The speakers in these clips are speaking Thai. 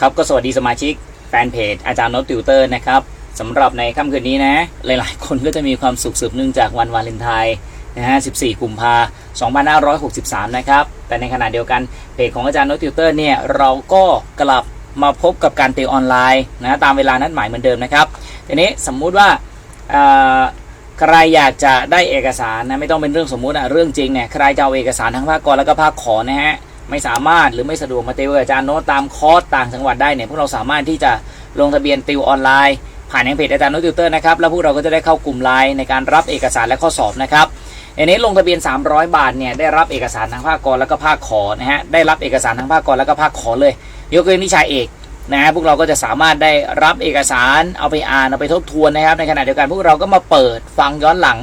ครับก็สวัสดีสมาชิกแฟนเพจอาจารย์โนตติวเตอร์นะครับสำหรับในค่ำคืนนี้นะ หลายๆ คนก็จะมีความสุขสืบเนื่องจากวันวาเลนไทน์นะฮะ 14 กุมภา2563 นะครับ แต่ในขณะเดียวกันเพจของอาจารย์โนตติวเตอร์เนี่ย เราก็กลับมาพบกับการติวออนไลน์นะตามเวลานัดหมายเหมือนเดิมนะครับทีนี้สมมุติว่าใครอยากจะได้เอกสารนะไม่ต้องเป็นเรื่องสมมุติอะเรื่องจริงเนี่ยใครจะเอาเอกสารทั้งภาคกรแล้วก็ภาคขอนะฮะ ไม่สามารถหรือไม่สะดวกมาติวกับอาจารย์โน้ตตามคอร์สต่างจังหวัดได้เนี่ยพวกเราสามารถที่จะลงทะเบียนติวออนไลน์ ผ่านทางเพจอาจารย์โน้ตติวเตอร์นะครับแล้วพวกเราก็จะได้เข้ากลุ่มไลน์ในการรับเอกสารและข้อสอบนะครับอันนี้ลงทะเบียน 300 บาทเนี่ยได้รับเอกสารทั้งภาคกรแล้วก็ภาคขอนะฮะได้รับเอกสารทั้งภาคกรแล้วก็ภาคขอเลย ยกเว้นวิชาเอกนะฮะพวกเราก็จะสามารถได้รับเอกสารเอาไปอ่านเอาไปทบทวนนะครับในขณะเดียวกันพวกเราก็มาเปิดฟังย้อนหลัง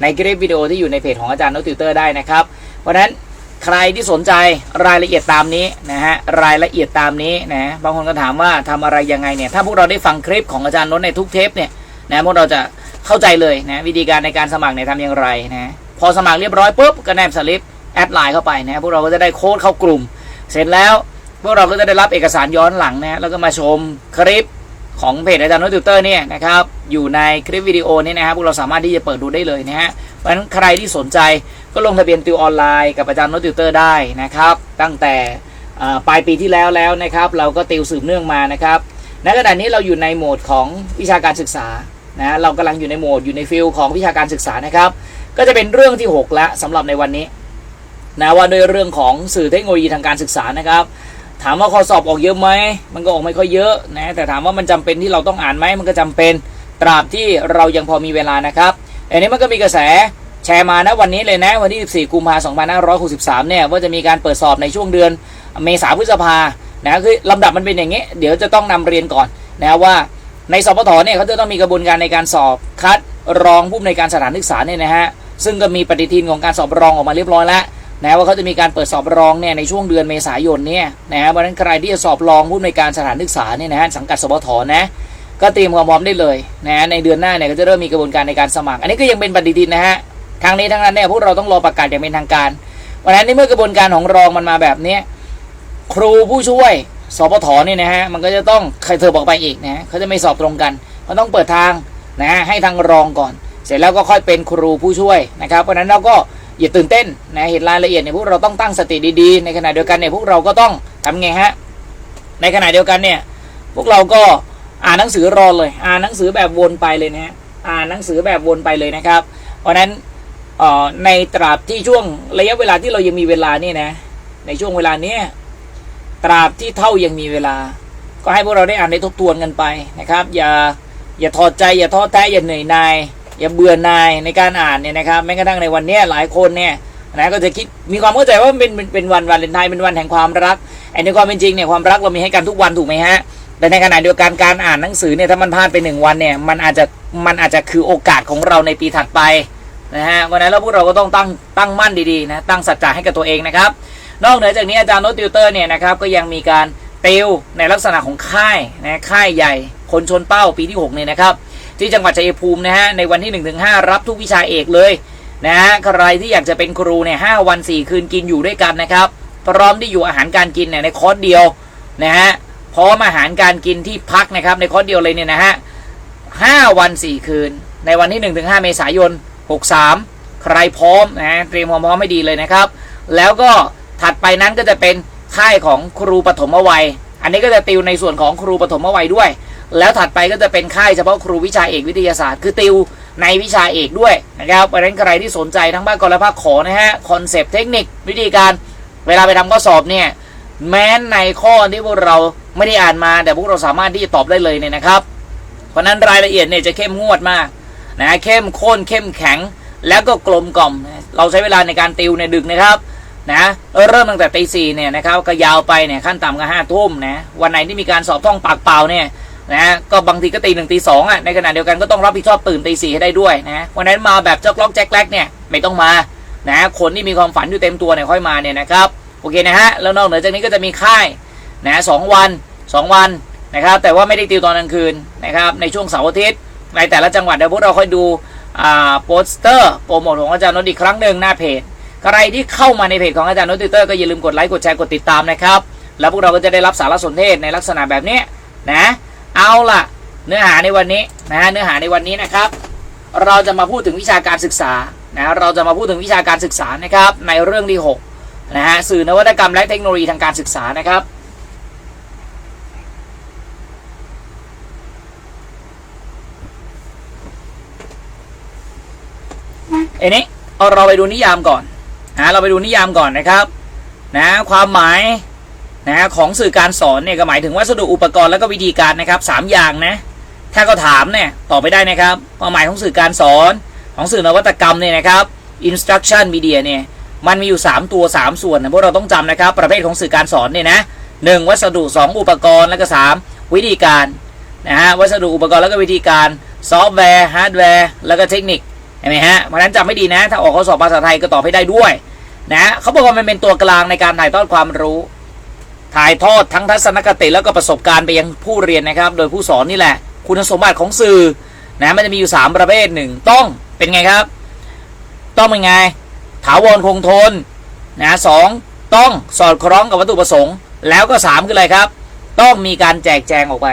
ในคลิปวิดีโอที่อยู่ในเพจของอาจารย์โน้ตติวเตอร์ได้นะครับเพราะฉะนั้น ใครที่สนใจรายละเอียดตามนี้นะฮะรายละเอียดตามนี้นะบางคนก็ถามว่าทำอะไรยังไงเนี่ยถ้าพวกเราได้ฟังคลิปของอาจารย์นนท์ในทุกเทปเนี่ยนะพวกเราจะเข้าใจเลยนะวิธีการในการสมัครเนี่ยทำอย่างไรนะพอสมัครเรียบร้อยปุ๊บก็แนบสลิปแอดไลน์เข้าไปนะพวกเราก็จะได้โค้ดเข้ากลุ่ม เสร็จแล้วพวกเราก็จะได้รับเอกสารย้อนหลังนะแล้วก็มาชมคลิป ของเพจอาจารย์นนติวเตอร์เนี่ยนะครับอยู่ในคลิปวิดีโอนี้นะครับพวกเราสามารถที่จะเปิดดูได้เลยนะฮะเพราะฉะนั้นใครที่สนใจก็ลงทะเบียนติวออนไลน์กับอาจารย์โนตติวเตอร์ได้นะครับ ตั้งแต่ปลายปีที่แล้วแล้วนะครับเราก็ติวสืบเนื่องมานะครับณขณะนี้เราอยู่ในโหมดของวิชาการศึกษานะเรากำลังอยู่ในโหมดอยู่ในฟิลของวิชาการศึกษานะครับ ก็จะเป็นเรื่องที่ 6ล้วสำหรับในวันนี้นะว่าด้วยเรื่องของสื่อเทคโนโลยีทางการศึกษานะครับ ถามว่าข้อสอบออกเยอะไหมมันก็ออกไม่ค่อยเยอะนะแต่ถามว่ามันจำเป็นที่เราต้องอ่านไหมมันก็จำเป็นตราบที่เรายังพอมีเวลานะครับอันนี้มันก็มีกระแสแชร์มานะวันนี้เลยนะวันที่ 14 กุมภาพันธ์2563 เนี่ยว่าจะมีการเปิดสอบในช่วงเดือนเมษาพฤษภานะคือลำดับมันเป็นอย่างนี้ เดี๋ยวจะต้องนำเรียนก่อนนะว่าในสพทเนี่ยเขาจะต้องมีกระบวนการในการสอบคัดรองผู้อำนวยการสถานศึกษาเนี่ยนะฮะซึ่งก็มีปฏิทินของการสอบรองออกมาเรียบร้อยแล้ว นะว่าเขาจะมีการเปิดสอบรองเนี่ยในช่วงเดือนเมษายนเนี่ยนะฮะเพราะนั้นใครที่จะสอบรองผู้ในการสถานศึกษาเนี่ยนะฮะสังกัดสปทนะก็เตรียมความพร้อมได้เลยนะในเดือนหน้าเนี่ยก็จะเริ่มมีกระบวนการในการสมัคร อันนี้ก็ยังเป็นปฏิทินนะฮะทางนี้ทั้งนั้นเนี่ยพวกเราต้องรอประกาศอย่างเป็นทางการเพราะฉะนั้นในเมื่อกระบวนการของรองมันมาแบบนี้ครูผู้ช่วยสปทเนี่ยนะฮะมันก็จะต้องใครเธอบอกไปอีกนะเขาจะไม่สอบตรงกันเขาต้องเปิดทางนะให้ทางรองก่อน เสร็จแล้วก็ค่อยเป็นครูผู้ช่วยนะครับเพราะนั้นเราก็ อย่าตื่นเต้นนะเห็นรายละเอียดเนี่ยพวกเราต้องตั้งสติดีๆ ในขณะเดียวกันเนี่ยพวกเราก็ต้องทำไงฮะในขณะเดียวกันเนี่ยพวกเราก็อ่านหนังสือรอเลย อ่านหนังสือแบบวนไปเลยนะฮะอ่านหนังสือแบบวนไปเลยนะครับ เพราะนั้นเอ่อในตราบที่ช่วงระยะเวลาที่เรายังมีเวลานี่นะในช่วงเวลาเนี้ยตราบที่เท่ายังมีเวลา ก็ให้พวกเราได้อ่านได้ทบทวนกันไปนะครับ อย่าอย่าถอดใจอย่าท้อแท้อย่าเหนื่อยหน่าย อย่าเบื่อหน่ายในการอ่านเนี่ยนะครับแม้กระทั่งในวันนี้หลายคนเนี่ยนะก็จะคิดมีความเข้าใจว่าเป็นเป็นเป็นวันวาเลนไทน์เป็นวันแห่งความรักไอ้ในความเป็นจริงเนี่ยความรักเรามีให้กันทุกวันถูกไหมฮะแต่ในขณะเดียวกันการอ่านหนังสือเนี่ยถ้ามันพลาดไปหนึ่งวันเนี่ยมันอาจจะมันอาจจะคือโอกาสของเราในปีถัดไปนะฮะวันนั้นแล้วพวกเราก็ต้องตั้งตั้งมั่นดีๆนะตั้งสัจจะให้กับตัวเองนะครับนอกเหนือจากนี้อาจารย์โนตติวเตอร์เนี่ยนะครับก็ยังมีการติวในลักษณะของค่ายนะค่ายใหญ่ คนชนเป้าปีที่6เนี่ยนะครับ ที่จังหวัดชัยภูมินะฮะในวันที่1นถึงหรับทุกวิชาเอกเลยนะฮะใครที่อยากจะเป็นครูเนี่ยหวัน 4 คืนกินอยู่ด้วยกันนะครับ พร้อมที่อยู่อาหารการกินเนี่ยในคอร์สเดียวนะฮะพร้อมอาหารการกินที่พักนะครับในคอร์สเดียวเลยเนี่ยนะฮะห้าวัน 4 คืน ในวันที่1นถึงหเมษายน 63 ใครพร้อมนะฮะเตรียมความพร้อมให้ดีเลยนะครับ แล้วก็ถัดไปนั้นก็จะเป็นค่ายของครูปฐมวัย อันนี้ก็จะติวในส่วนของครูปฐมวัยด้วย แล้วถัดไปก็จะเป็นค่ายเฉพาะครูวิชาเอกวิทยาศาสตร์คือติวในวิชาเอกด้วยนะครับเพราะฉะนั้นใครที่สนใจทั้งภาคกรและภาคขอนะฮะคอนเซปต์เทคนิควิธีการเวลาไปทำข้อสอบเนี่ยแม้ในข้อที่พวกเราไม่ได้อ่านมาแต่พวกเราสามารถที่จะตอบได้เลยเนี่ยนะครับ เพราะฉะนั้นรายละเอียดเนี่ยจะเข้มงวดมากนะเข้มข้นเข้มแข็ง แล้วก็กลมกล่อม เราใช้เวลาในการติวในดึกนะครับนะเริ่มตั้งแต่ตีสี่เนี่ยนะครับก็ยาวไปเนี่ยขั้นต่ำก็ห้าทุ่มนะวันไหนที่มีการสอบท่องปากเปล่าเนี่ย นะก็บางทีก็ตีหนึ่งตีสองอะในขณะเดียวกันก็ต้องรับผิดชอบตื่นตีสี่ให้ได้ด้วยนะวันนั้นมาแบบเจ้าล็อกแจ็คแล็กเนี่ยไม่ต้องมานะคนที่มีความฝันอยู่เต็มตัวเนี่ยค่อยมาเนี่ยนะครับโอเคนะฮะแล้วนอกเหนือจากนี้ก็จะมีค่ายนะสองวันสองวันนะครับแต่ว่าไม่ได้ติวตอนกลางคืนนะครับในช่วงเสาร์อาทิตย์ในแต่ละจังหวัดเดี๋ยวพวกเราค่อยดูอ่าโปสเตอร์โปรโมทของอาจารย์นนท์อีกครั้งหนึ่งหน้าเพจใครที่เข้ามาในเพจของอาจารย์โนติเตอร์ก็อย่าลืมกดไลค์กดแชร์กดติดตามนะครับแล้วพวกเราก็จะได้รับสารสนเทศในลักษณะแบบนี้นะ เอาล่ะ เนื้อหาในวันนี้นะเนื้อหาในวันนี้นะครับ เราจะมาพูดถึงวิชาการศึกษานะเราจะมาพูดถึงวิชาการศึกษานะครับในเรื่องที่6นะฮะสื่อนวัตกรรมและเทคโนโลยีทางการศึกษานะครับเอันนี้เอาเราไปดูนิยามก่อนนะเราไปดูนิยามก่อนนะครับนะความหมาย นะของสื่อการสอนเนี่ยก็หมายถึงวัสดุอุปกรณ์แล้วก็วิธีการนะครับสามอย่างนะถ้าก็ถามเนี่ยตอบไปได้นะครับความหมายของสื่อการสอนของสื่อนวัตกรรมเนี่ยนะครับ instruction media เนี่ยมันมีอยู่ 3 ตัว 3 ส่วนนะพวกเราต้องจำนะครับ ประเภทของสื่อการสอนเนี่ยนะหนึ่งวัสดุ 2 อุปกรณ์แล้วก็ 3 วิธีการนะฮะวัสดุอุปกรณ์แล้วก็วิธีการซอฟต์แวร์ฮาร์ดแวร์แล้วก็เทคนิคเห็นไหมฮะเพราะฉะนั้นจำไม่ดีนะ ถ้าออกข้อสอบภาษาไทยก็ตอบให้ได้ด้วยนะเขาบอกว่ามันเป็นตัวกลางในการถ่ายทอดความรู้ ถ่ายทอดทั้งทัศนคติแล้วก็ประสบการณ์ไปยังผู้เรียนนะครับ โดยผู้สอนนี่แหละ คุณสมบัติของสื่อนะมันจะมีอยู่ 3 ประเภทหนึ่งต้องเป็นไงครับ ต้องเป็นไง ถาวรคงทนนะสองต้องสอดคล้องกับวัตถุประสงค์ แล้วก็ 3 คืออะไรครับ ต้องมีการแจกแจงออกไป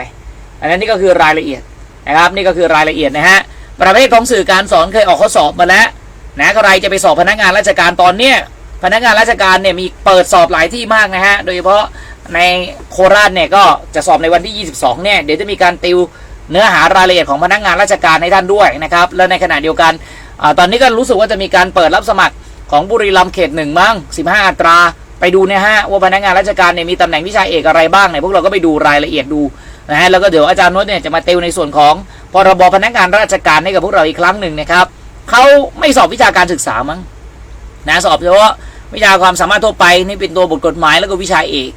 อันนั้นนี่ก็คือรายละเอียดนะครับ นี่ก็คือรายละเอียดนะฮะประเภทของสื่อการสอนเคยออกข้อสอบมาแล้วนะใครจะไปสอบพนักงานราชการตอนเนี้ยพนักงานราชการเนี่ยมีเปิดสอบหลายที่มากนะฮะ โดยเฉพาะ ในโคราชเนี่ยก็จะสอบในวันที่ 22 เนี่ย เดี๋ยวจะมีการติวเนื้อหารายละเอียดของพนักงานราชการให้ท่านด้วยนะครับ แล้วในขณะเดียวกันอตอนนี้ก็รู้สึกว่าจะมีการเปิดรับสมัครของบุรีรัมย์เขตหนึ่งมั้ง15 อัตรา ไปดูเนี่ยฮะว่าพนักงานราชการเนี่ยมีตำแหน่งวิชาเอกอะไรบ้างเนี่ยพวกเราก็ไปดูรายละเอียดดูนะฮะแล้วก็เดี๋ยวอาจารย์นวดเนี่ยจะมาติวในส่วนของพรบพนักงานราชการให้กับพวกเราอีกครั้งหนึ่งนะครับเขาไม่สอบวิชาการศึกษามั้งนะสอบเฉพาะวิชาความสามารถทั่วไปนี่เป็นตัวบทกฎหมายแล้วก็วิชาเอก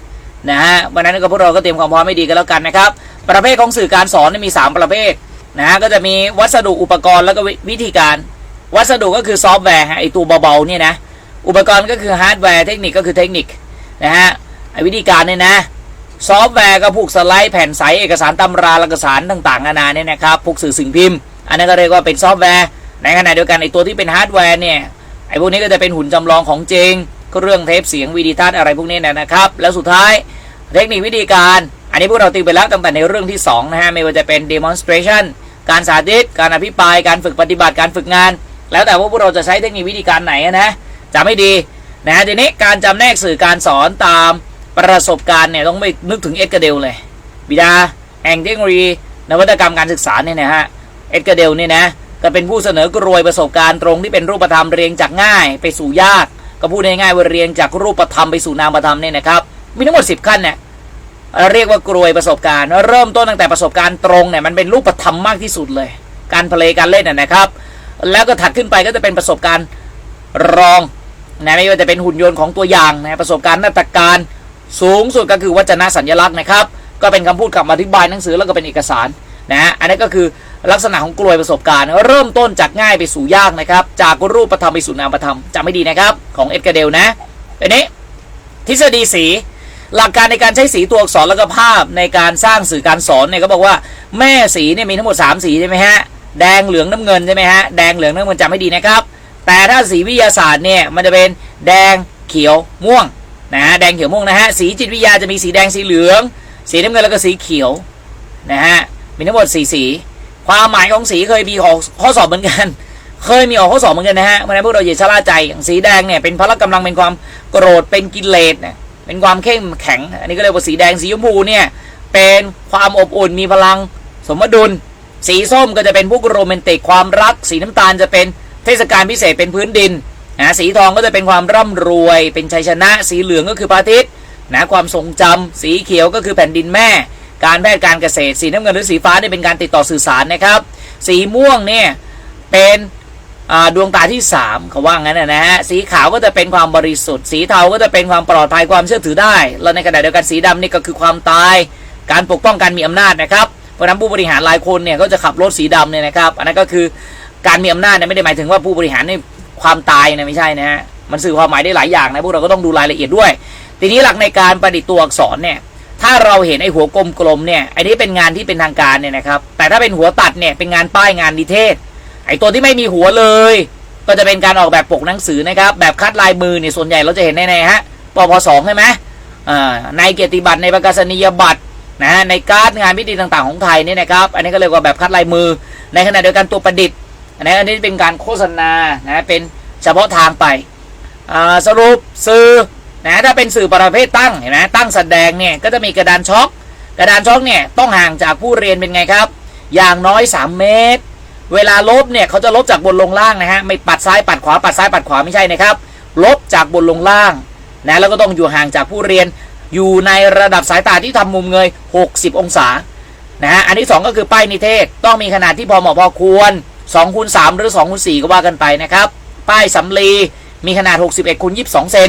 นะฮะวันนั้นก็พวกเราก็เตรียมความพร้อมไม่ดีกันแล้วกันนะครับ ประเภทของสื่อการสอนนี่มี 3 ประเภทนะฮะก็จะมีวัสดุอุปกรณ์แล้วก็วิธีการ วัสดุก็คือซอฟต์แวร์ไอตัวเบาๆเนี่ยนะอุปกรณ์ก็คือฮาร์ดแวร์เทคนิคก็คือเทคนิคนะฮะไอวิธีการเนี่ยนะซอฟต์แวร์ก็พวกสไลด์แผ่นใสเอกสารตำราเอกสารต่างๆนานาเนี่ยนะครับพวกสื่อสิ่งพิมพ์ อันนั้นก็เรียกว่าเป็นซอฟต์แวร์ในขณะเดียวกันไอตัวที่เป็นฮาร์ดแวร์เนี่ยไอพวกนี้ก็จะเป็นหุ่นจำลองของจริงก็เรื่องเทปเสียงวิดีทัศน์อะไรพวกนี้นะครับ แล้วสุดท้าย เทคนิควิธีการ อันนี้พวกเราติวไปแล้วตั้งแต่ในเรื่องที่ 2 นะฮะ ไม่ว่าจะเป็น demonstration การสาธิต การอภิปราย การฝึกปฏิบัติ การฝึกงาน แล้วแต่ว่าพวกเราจะใช้เทคนิควิธีการไหนนะจำไม่ดีนะฮะทีนี้การจำแนกสื่อการสอนตามประสบการณ์เนี่ยต้องไปนึกถึงเอ็ดกระเดลเลย บิดาแห่งเทคโนโลยีนวัตกรรมการศึกษาเนี่ยนะฮะ เอ็ดกระเดลเนี่ยนะก็เป็นผู้เสนอกรวยประสบการณ์ตรงที่เป็นรูปธรรมเรียงจากง่ายไปสู่ยาก ก็พูดง่ายๆว่าเรียงจากรูปธรรมไปสู่นามธรรมเนี่ยนะครับ มีทั้งหมด10ขั้นเนี่ยเรียกว่ากรวยประสบการณ์ เริ่มต้นตั้งแต่ประสบการณ์ตรงเนี่ยมันเป็นรูปธรรมมากที่สุดเลย การเพลย์การเล่นน่ะนะครับ แล้วก็ถัดขึ้นไปก็จะเป็นประสบการณ์รองนะไม่ว่าจะเป็นหุ่นยนต์ของตัวอย่างนะประสบการณ์นาฏการสูงสุดก็คือวจนะสัญลักษณ์นะครับ ก็เป็นคำพูดคำอธิบายหนังสือแล้วก็เป็นเอกสารนะฮะอันนี้ก็คือลักษณะของกลวยประสบการณ์ เริ่มต้นจากง่ายไปสู่ยากนะครับ จากรูปธรรมไปสู่นามธรรมจำไม่ดีนะครับ ของเอ็ดการ์เดลนะอันนี้ทฤษฎีสี หลักการในการใช้สีตัวอักษรแล้วก็ภาพในการสร้างสื่อการสอนเนี่ยก็บอกว่าแม่สีเนี่ยมีทั้งหมด 3 สีใช่ไหมฮะแดงเหลืองน้ำเงินใช่ไหมฮะแดงเหลืองน้ำเงินจำไม่ดีนะครับ แต่ถ้าสีวิทยาศาสตร์เนี่ยมันจะเป็นแดงเขียวม่วงนะฮะแดงเขียวม่วงนะฮะสีจิตวิทยาจะมีสีแดงสีเหลือง สีน้ำเงินแล้วก็สีเขียวนะฮะมีทั้งหมดสีสี ความหมายของสีเคยมีข้อข้อสอบเหมือนกัน เคยมีออกข้อสอบเหมือนกันนะฮะเพราะฉะนั้นพวกเราอย่าชะล่าใจอย่างสีแดงเนี่ยเป็นพละกำลังเป็นความโกรธเป็นกิเลสเนี่ย เป็นความเข้มแข็ง อันนี้ก็เรียกว่าสีแดงสีชมพูเนี่ยเป็นความอบอุ่นมีพลังสมดุล สีส้มก็จะเป็นพวกโรแมนติกความรัก สีน้ำตาลจะเป็นเทศกาลพิเศษเป็นพื้นดินนะสีทองก็จะเป็นความร่ำรวย เป็นชัยชนะ สีเหลืองก็คือพระอาทิตย์นะความทรงจำสีเขียวก็คือแผ่นดินแม่ การแพทย์การเกษตรสีน้ำเงินหรือสีฟ้าเนี่ยเป็นการติดต่อสื่อสารนะครับ สีม่วงเนี่ยเป็น ดวงตาที่3เขาว่างั้นนะฮะสีขาวก็จะเป็นความบริสุทธิ์ สีเทาก็จะเป็นความปลอดภัยความเชื่อถือได้ แล้วในขณะเดียวกันสีดำนี่ก็คือความตาย การปกป้องการมีอำนาจนะครับเพราะนั้นผู้บริหารหลายคนเนี่ยก็จะขับรถสีดำเนี่ยนะครับอันนั้นก็คือการมีอำนาจเนี่ยไม่ได้หมายถึงว่าผู้บริหารนี่ความตายนะไม่ใช่นะฮะมันสื่อความหมายได้หลายอย่างนะพวกเราก็ต้องดูรายละเอียดด้วย ทีนี้หลักในการประดิษฐ์ตัวอักษรเนี่ยถ้าเราเห็นไอ้หัวกลมๆเนี่ยไอ้นี้เป็นงานที่เป็นทางการเนี่ยนะครับแต่ถ้าเป็นหัวตัดเนี่ยเป็นงานป้ายงานนิเทศ ไอตัวที่ไม่มีหัวเลย ก็จะเป็นการออกแบบปกหนังสือนะครับ แบบคัดลายมือเนี่ยส่วนใหญ่เราจะเห็นในๆฮะปพสองใช่ไหมในเกียรติบัตรในประกาศนียบัตรนะฮะในการ์ดงานพิธีต่างๆของไทยเนี่ยนะครับ อันนี้ก็เรียกว่าแบบคัดลายมือ ในขณะเดียวกันตัวประดิษฐ์อันนี้อันนี้เป็นการโฆษณานะเป็นเฉพาะทางไปสรุปสื่อนะถ้าเป็นสื่อประเภทตั้งเห็นไหมตั้งแสดงเนี่ยก็จะมีกระดานช็อคกระดานช็อคเนี่ยต้องห่างจากผู้เรียนเป็นไงครับ อย่างน้อย 3 เมตร เวลาลบเนี่ยเขาจะลบจากบนลงล่างนะฮะไม่ปัดซ้ายปัดขวาปัดซ้ายปัดขวาไม่ใช่นะครับ ลบจากบนลงล่างนะแล้วก็ต้องอยู่ห่างจากผู้เรียนอยู่ในระดับสายตาที่ทำมุมเงย 60 องศานะฮะอันที่ 2 ก็คือป้ายนิเทศต้องมีขนาดที่พอเหมาะพอควร2คูณ3หรือ2คูณ4ก็ว่ากันไปนะครับ ป้ายสำลีมีขนาด 61คูณ22 เซน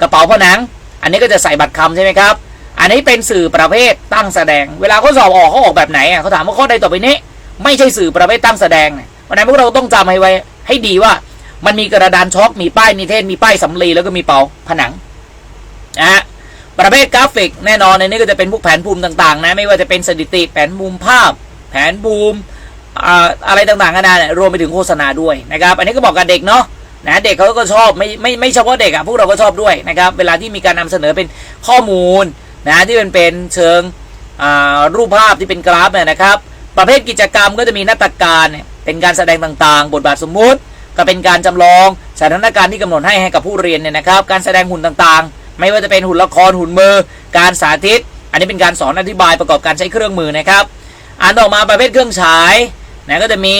กระเป๋าผนัง อันนี้ก็จะใส่บัตรคำใช่ไหมครับ อันนี้เป็นสื่อประเภทตั้งแสดง เวลาเขาสอบออกเขาออกแบบไหนอะเขาถามว่าข้อใดต่อไปนี้ ไม่ใช่สื่อประเภทตั้งแสดงนะวันนั้นพวกเราต้องจำให้ไว้ ให้ดีว่า มันมีกระดานช็อคมีป้ายนิเทศมีป้ายสำลีแล้วก็มีเป๋าผนังนะฮะประเภทกราฟิกแน่นอนในนี้ก็จะเป็นพวกแผนภูมิต่างๆนะไม่ว่าจะเป็นสถิติแผนภูมิภาพ แผนภูมิอะไรต่างๆกันานะรวมไปถึงโฆษณาด้วยนะครับ อันนี้ก็บอกกับเด็กเนาะนะเด็กเขาก็ชอบไม่ไม่ไม่เฉพาะเด็กอะพวกเราก็ชอบด้วยนะครับเวลาที่มีการนำเสนอเป็นข้อมูลนะที่เป็นเป็นเชิงรูปภาพที่เป็นกราฟเนี่ยนะครับ ประเภทกิจกรรมก็จะมีนาฏการเป็นการแสดงต่างๆ บทบาทสมมุติ ก็เป็นการจำลองสถานการณ์ที่กำหนดให้ให้กับผู้เรียนเนี่ยนะครับ การแสดงหุ่นต่างๆ ไม่ว่าจะเป็นหุ่นละครหุ่นมือ การสาธิต อันนี้เป็นการสอนอธิบายประกอบการใช้เครื่องมือนะครับอ่านออกมาประเภทเครื่องฉายนะก็จะมี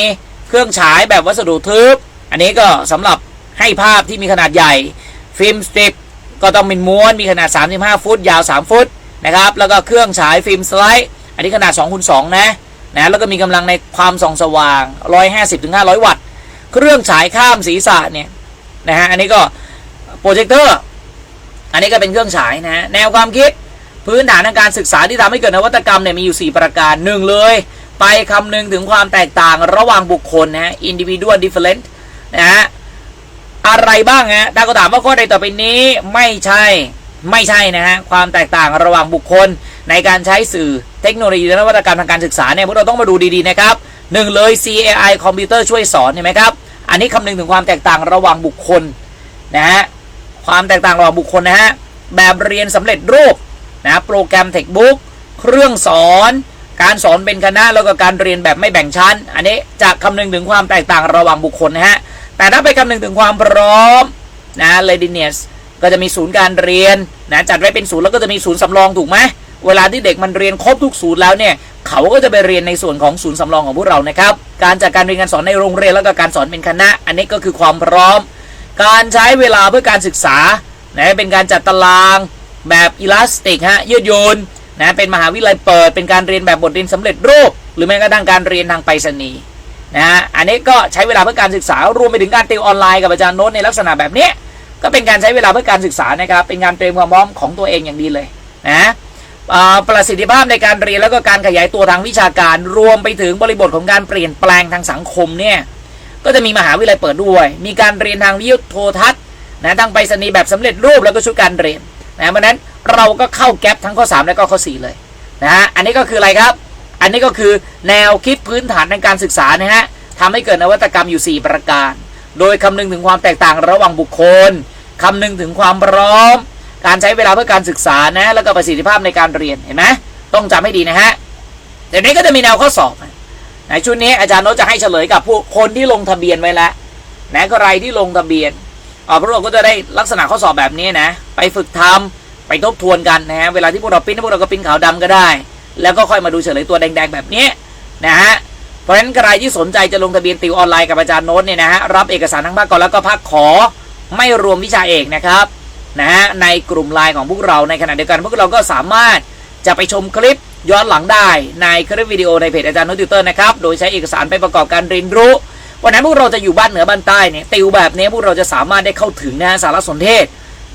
เครื่องฉายแบบวัสดุทึบ อันนี้ก็สำหรับให้ภาพที่มีขนาดใหญ่ ฟิล์มสติปก็ต้องเป็นม้วนมีขนาด 35 ฟุต ยาว 3 ฟุตนะครับ แล้วก็เครื่องฉายฟิล์มสไลด์ อันนี้ขนาด2คูณ2นะ นะแล้วก็มีกำลังในความส่องสว่าง 150ถึง500 วัตต์ เครื่องฉายข้ามศีรษะเนี่ยนะฮะอันนี้ก็โปรเจคเตอร์อันนี้ก็เป็นเครื่องฉายนะฮะแนวความคิดพื้นฐานทางการศึกษาที่ทำให้เกิดนวัตกรรมเนี่ยมีอยู่ 4 ประการหนึ่งเลย ไปคำนึงถึงความแตกต่างระหว่างบุคคลนะฮะ individual different นะฮะอะไรบ้างฮะถ้าก็ถามว่าข้อใดต่อไปนี้ไม่ใช่ไม่ใช่นะฮะความแตกต่างระหว่างบุคคล ในการใช้สื่อเทคโนโลยีและนวัตกรรมทางการศึกษาเนี่ยพวกเราต้องมาดูดีๆนะครับหนึ่งเลย CAI คอมพิวเตอร์ช่วยสอนเห็นไหมครับ อันนี้คำนึงถึงความแตกต่างระหว่างบุคคลนะฮะความแตกต่างระหว่างบุคคลนะฮะแบบเรียนสำเร็จรูปนะโปรแกรมเทคบุ๊กเครื่องสอน การสอนเป็นคณะแล้วก็การเรียนแบบไม่แบ่งชั้น อันนี้จะคำนึงถึงความแตกต่างระหว่างบุคคลนะฮะแต่ถ้าไปคำนึงถึงความพร้อมนะ readiness ก็จะมีศูนย์การเรียนนะจัดไว้เป็นศูนย์แล้วก็จะมีศูนย์สำรองถูกไหม เวลาที่เด็กมันเรียนครบทุกศูนย์แล้วเนี่ยเขาก็จะไปเรียนในส่วนของศูนย์สำรองของพวกเรานะครับ การจัดการเรียนการสอนในโรงเรียนแล้วก็การสอนเป็นคณะ อันนี้ก็คือความพร้อม การใช้เวลาเพื่อการศึกษานะเป็นการจัดตารางแบบอิลาสติกฮะยืดหยุ่นนะเป็นมหาวิทยาลัยเปิด เป็นการเรียนแบบบทเรียนสำเร็จรูป หรือแม้กระทั่งการเรียนทางไปรษณีย์นะฮะอันนี้ก็ใช้เวลาเพื่อการศึกษารวมไปถึงการติวออนไลน์กับอาจารย์โน้ตในลักษณะแบบนี้ก็เป็นการใช้เวลาเพื่อการศึกษานะครับเป็นการเตรียมความพร้อมของตัวเองอย่างดีเลยนะ ประสิทธิภาพในการเรียนแล้วก็การขยายตัวทางวิชาการ รวมไปถึงบริบทของการเปลี่ยนแปลงทางสังคมเนี่ยก็จะมีมหาวิทยาลัยเปิดด้วย มีการเรียนทางวิทยุโทรทัศน์นะทางไปรษณีย์แบบสำเร็จรูปแล้วก็ชุดการเรียนนะเพราะนั้นเราก็เข้าแก๊ปทั้งข้อ 3 และก็ข้อ 4 เลยนะฮะอันนี้ก็คืออะไรครับ อันนี้ก็คือแนวคิดพื้นฐานทางการศึกษานะฮะทำให้เกิดนวัตกรรมอยู่ 4 ประการ โดยคำนึงถึงความแตกต่างระหว่างบุคคลคำนึงถึงความพร้อม การใช้เวลาเพื่อการศึกษานะ แล้วก็ประสิทธิภาพในการเรียนเห็นไหมต้องจำให้ดีนะฮะเดี๋ยวนี้ก็จะมีแนวข้อสอบในชุดนี้อาจารย์โน้ตจะให้เฉลยกับผู้คนที่ลงทะเบียนไว้แล้วนะใครที่ลงทะเบียนอ่าพวกเราก็จะได้ลักษณะข้อสอบแบบนี้นะ ไปฝึกทำไปทบทวนกันนะฮะเวลาที่พวกเราปิ้นพวกเราก็ปิ้นขาวดำก็ได้ แล้วก็ค่อยมาดูเฉลยตัวแดงๆแบบนี้นะฮะเพราะฉะนั้นใครที่สนใจจะลงทะเบียนติวออนไลน์กับอาจารย์โน้ตเนี่ยนะฮะรับเอกสารทั้งภาคกรแล้วก็ภาคขอไม่รวมวิชาเอกนะครับ นะฮะในกลุ่มไลน์ของพวกเราในขณะเดียวกันพวกเราก็สามารถจะไปชมคลิปย้อนหลังได้ในคลิปวิดีโอในเพจอาจารย์โนติวเตอร์นะครับ โดยใช้เอกสารไปประกอบการเรียนรู้ วันนั้นพวกเราจะอยู่บ้านเหนือบ้านใต้เนี่ยติวแบบนี้พวกเราจะสามารถได้เข้าถึงนะฮะสารสนเทศ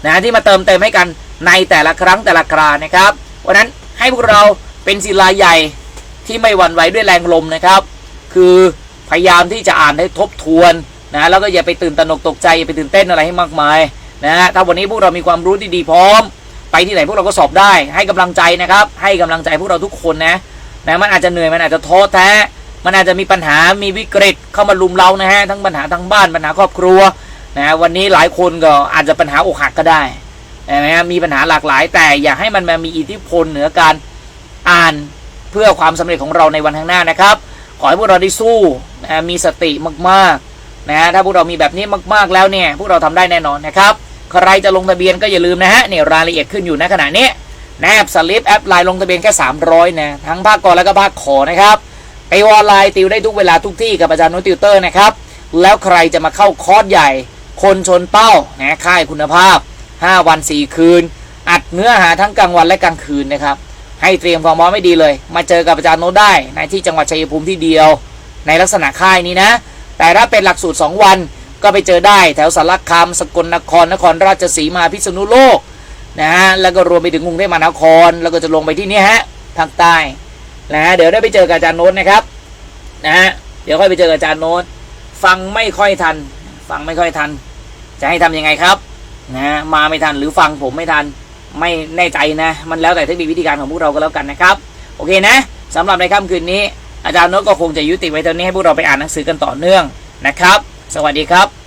นะที่มาเติมเต็มให้กันในแต่ละครั้งแต่ละครานะครับ วันนั้นให้พวกเราเป็นศิลาใหญ่ที่ไม่หวั่นไหวด้วยแรงลมนะครับ คือพยายามที่จะอ่านให้ทบทวนนะแล้วก็อย่าไปตื่นตระหนกตกใจอย่าไปตื่นเต้นอะไรให้มากมาย นะฮะถ้าวันนี้พวกเรามีความรู้ที่ดีพร้อม ไปที่ไหนพวกเราก็สอบได้ ให้กำลังใจนะครับ ให้กำลังใจพวกเราทุกคนนะนะมันอาจจะเหนื่อยมันอาจจะท้อแท้ มันอาจจะมีปัญหามีวิกฤตเข้ามาลุมเรานะฮะทั้งปัญหาทั้งบ้านปัญหาครอบครัวนะวันนี้หลายคนก็อาจจะปัญหาอกหักก็ได้ใช่ไหมฮะมีปัญหาหลากหลาย แต่อย่าให้มันมามีอิทธิพลเหนือการอ่านเพื่อความสำเร็จของเราในวันข้างหน้านะครับ ขอให้พวกเราได้สู้นะมีสติมากๆนะถ้าพวกเรามีแบบนี้มาก ๆแล้วเนี่ยพวกเราทำได้แน่นอนนะครับ ใครจะลงทะเบียนก็อย่าลืมนะฮะเนี่ยรายละเอียดขึ้นอยู่ณขณะนี้แนบสลิปแอปไลน์ลงทะเบียนแค่ 300นะทั้งภาคกรและก็ภาคขอนะครับไปออนไลน์ติวได้ทุกเวลาทุกที่กับอาจารย์นุติวเตอร์นะครับแล้วใครจะมาเข้าคอร์สใหญ่ คนชนเป้านะค่ายคุณภาพ 5 วัน 4 คืน อัดเนื้อหาทั้งกลางวันและกลางคืนนะครับให้เตรียมความพร้อมไม่ดีเลย มาเจอกับอาจารย์โน้ตได้ในที่จังหวัดชัยภูมิที่เดียว ในลักษณะค่ายนี้นะ แต่ถ้าเป็นหลักสูตร 2 วัน ก็ไปเจอได้แถวสารคามสกลนครนครราชสีมาพิษณุโลกนะฮะแล้วก็รวมไปถึงกรุงเทพมหานคร แล้วก็จะลงไปที่นี่ฮะทางใต้นะฮะเดี๋ยวได้ไปเจอกับอาจารย์โน้ตนะครับนะฮะเดี๋ยวค่อยไปเจอกับอาจารย์โน้ตฟังไม่ค่อยทัน ฟังไม่ค่อยทัน จะให้ทำยังไงครับนะมาไม่ทันหรือฟังผมไม่ทันไม่แน่ใจนะ มันแล้วแต่เทคนิควิธีการของพวกเราก็แล้วกันนะครับ โอเคนะสำหรับในค่ำคืนนี้ อาจารย์โน้ตก็คงจะยุติไว้เท่านี้ให้พวกเราไปอ่านหนังสือกันต่อเนื่องนะครับ สวัสดีครับ